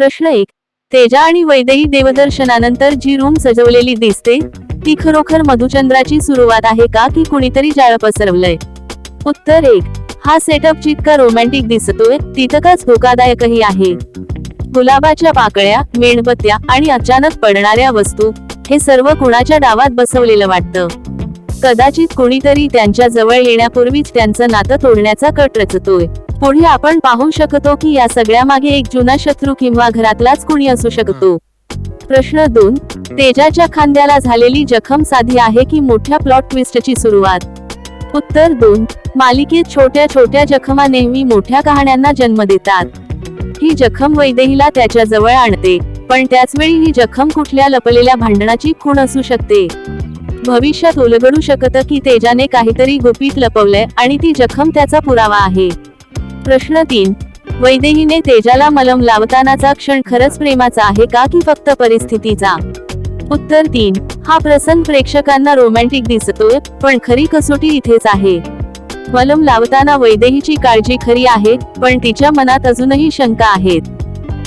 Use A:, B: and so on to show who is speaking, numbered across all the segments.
A: प्रश्न एक. तेजा आणि वैदेही देवदर्शनानंतर जी रूम सजवलेली दिसते ती खरोखर मधुचंद्राची सुरुवात आहे का की कुणीतरी जाळ पसरवलंय? उत्तर एक. हा सेटअप जितका रोमॅन्टिक दिसतोय तितकाच धोकादायकही आहे. गुलाबाच्या पाकळ्या मेणबत्त्या आणि अचानक पडणाऱ्या वस्तू हे सर्व कुणाच्या डावात बसवलेलं वाटतं? कदाचित कुणीतरी त्यांच्या जवळ येण्यापूर्वीच त्यांचं नातं तोडण्याचा कट रचतोय. पुढे आपण पाहू शकतो की या सगळ्या मागे एक जुना शत्रू किंवा घरातलाच कुणी असू शकतो. प्रश्न दोन तेजाच्या खांद्याला झालेली जखम साधी आहे की मोठ्या प्लॉट ट्विस्टची सुरुवात? उत्तर दोन मालिकेत छोट्या छोट्या जखमा नेहमी मोठ्या कहाण्यांना जन्म देतात. ही जखम वैदेहीला त्याच्याजवळ आणते पण त्याच वेळी ही जखम कुठल्या लपलेल्या भांडणाची खूण असू शकते. भविष्यात उलगडू शकतं की तेजाने काहीतरी गुपित लपवलंय आणि ती जखम त्याचा पुरावा आहे. प्रश्न तीन. वैदेहीने तेजाला मलम लावतानाचा क्षण खरंच प्रेमाचा आहे का की फक्त परिस्थितीचा? उत्तर तीन. हा प्रसंग प्रेक्षकांना रोमॅन्टिक दिसतोय पण खरी कसोटी इथेच आहे. मलम लावताना वैदेहीची काळजी खरी आहे पण तिच्या मनात अजूनही शंका आहेत.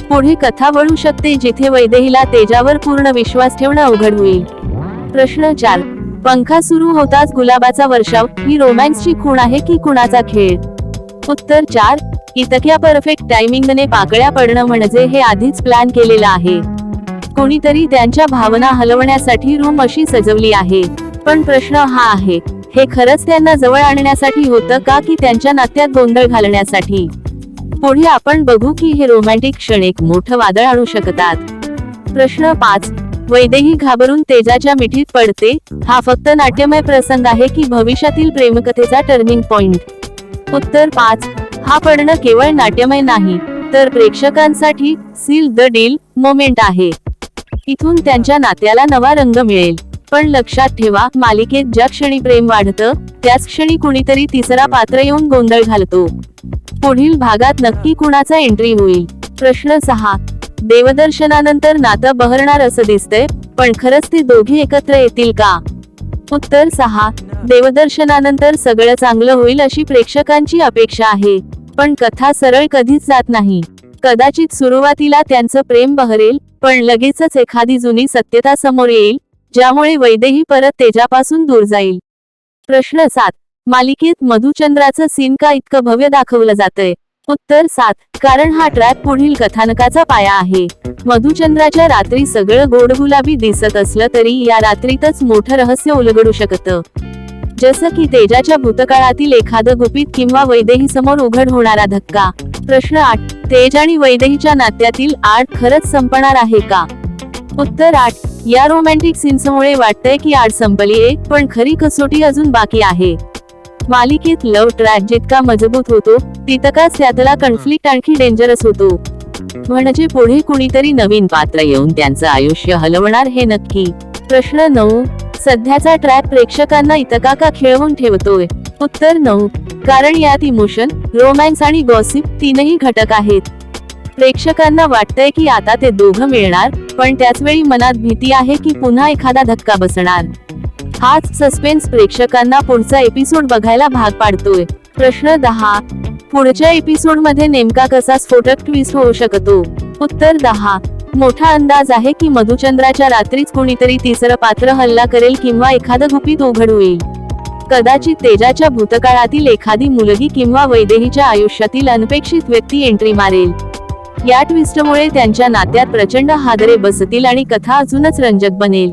A: पुढे कथा वळू शकते जिथे वैदेहीला तेजावर पूर्ण विश्वास ठेवणं अवघड होईल. प्रश्न चार पंखा सुरू होताच गुलाबाचा वर्षाव. ही रोमॅन्सची खूण आहे की कुणाचा खेळ? उत्तर चार. इतक्या परफेक्ट टायमिंगने पाकळ्या पडणं म्हणजे हे आधीच प्लॅन केलेलं आहे. कोणीतरी त्यांच्या भावना हलवण्यासाठी रूम अशी सजवली आहे. पण प्रश्न हा आहे हे खरंच त्यांना जवळ आणण्यासाठी होतं का की त्यांच्या नात्यात गोंधळ घालण्यासाठी? पुढे आपण बघू की हे रोमॅन्टिक क्षण एक मोठं वादळ आणू शकतात. प्रश्न पाच. वैदेही घाबरून तेजाच्या मिठीत पडते. हा फक्त नाट्यमय प्रसंग आहे की भविष्यातील प्रेमकथेचा टर्निंग पॉइंट उत्तर पाच. हा पडणं केवळ नाट्यमय नाही तर प्रेक्षकांसाठी सील द डील मोमेंट आहे. इथून त्यांच्या नात्याला नवा रंग मिळेल. पण लक्षात ठेवा मालिकेत ज्या क्षणी प्रेम वाढतं त्याच क्षणी कुणीतरी तिसरा पात्र येऊन गोंधळ घालतो. पुढील भागात नक्की कुणाचा एंट्री होईल? प्रश्न सहा. देवदर्शनानंतर नातं बहरणार असं दिसतंय पण खरंच ती दोघी एकत्र येतील का? उत्तर सहा. देवदर्शनानंतर सगळं चांगलं होईल अशी प्रेक्षकांची अपेक्षा आहे पण कथा सरळ कधीच जात नाही. कदाचित सुरुवातीला त्यांचं प्रेम बहरेल पण लगेचच एखादी जुनी सत्यता समोर येईल ज्यामुळे वैदेही परत तेजापासून दूर जाईल. प्रश्न सात. मालिकेत मधुचंद्राचं सीन का इतकं भव्य दाखवलं जातंय? उत्तर सात. कारण हा ट्रॅक पुढील कथानकाचा पाया आहे. मधुचंद्राच्या रात्री सगळं गोड गुलाबी दिसत असलं तरी या रात्रीतच मोठं रहस्य उलगडू शकतं. जसं की तेजाच्या भूतकाळातील एखादं गुपित किंवा वैदेही समोर उघड होणारा धक्का. प्रश्न आठ. तेज आणि वैदेहीच्या नात्यातील आठ खरंच संपणार आहे का? उत्तर आठ. या रोमॅन्टिक सीन्समुळे वाटतंय की आठ संपलीये पण खरी कसोटी अजून बाकी आहे. मालिकेत लव ट्रॅक जितका मजबूत होतो तितकाच त्यातला कन्फ्लिक्ट आणखी डेंजरस होतो. म्हणजे पुढे कुणीतरी नवीन पात्र येऊन त्यांचं आयुष्य हलवणार हे नक्की. प्रश्न नऊ सध्याचा ट्रॅक प्रेक्षकांना इतका का खेळवून ठेवतोय? उत्तर नऊ कारण यात इमोशन रोमॅन्स आणि गॉसिप तीनही घटक आहेत. प्रेक्षकांना वाटतंय की आता ते दोघं मिळणार पण त्याच वेळी मनात भीती आहे की पुन्हा एखादा धक्का बसणार. हाच सस्पेन्स प्रेक्षकांना पुढचा एपिसोड बघायला भाग पाडतोय. प्रश्न दहा पुढच्या एपिसोडमध्ये नेमका कसा स्फोटक ट्विस्ट होऊ शकतो? उत्तर दहा मोठा अंदाज आहे की मधुचंद्राच्या रात्रीच कुणीतरी तिसरं पात्र हल्ला करेल किंवा एखादं गुपित उघड होईल कदाचित तेजाच्या भूतकाळातील एखादी मुलगी किंवा वैदेहीच्या आयुष्यातील अनपेक्षित व्यक्ती एंट्री मारेल. या ट्विस्टमुळे त्यांच्या नात्यात प्रचंड हादरे बसतील आणि कथा अजूनच रंजक बनेल.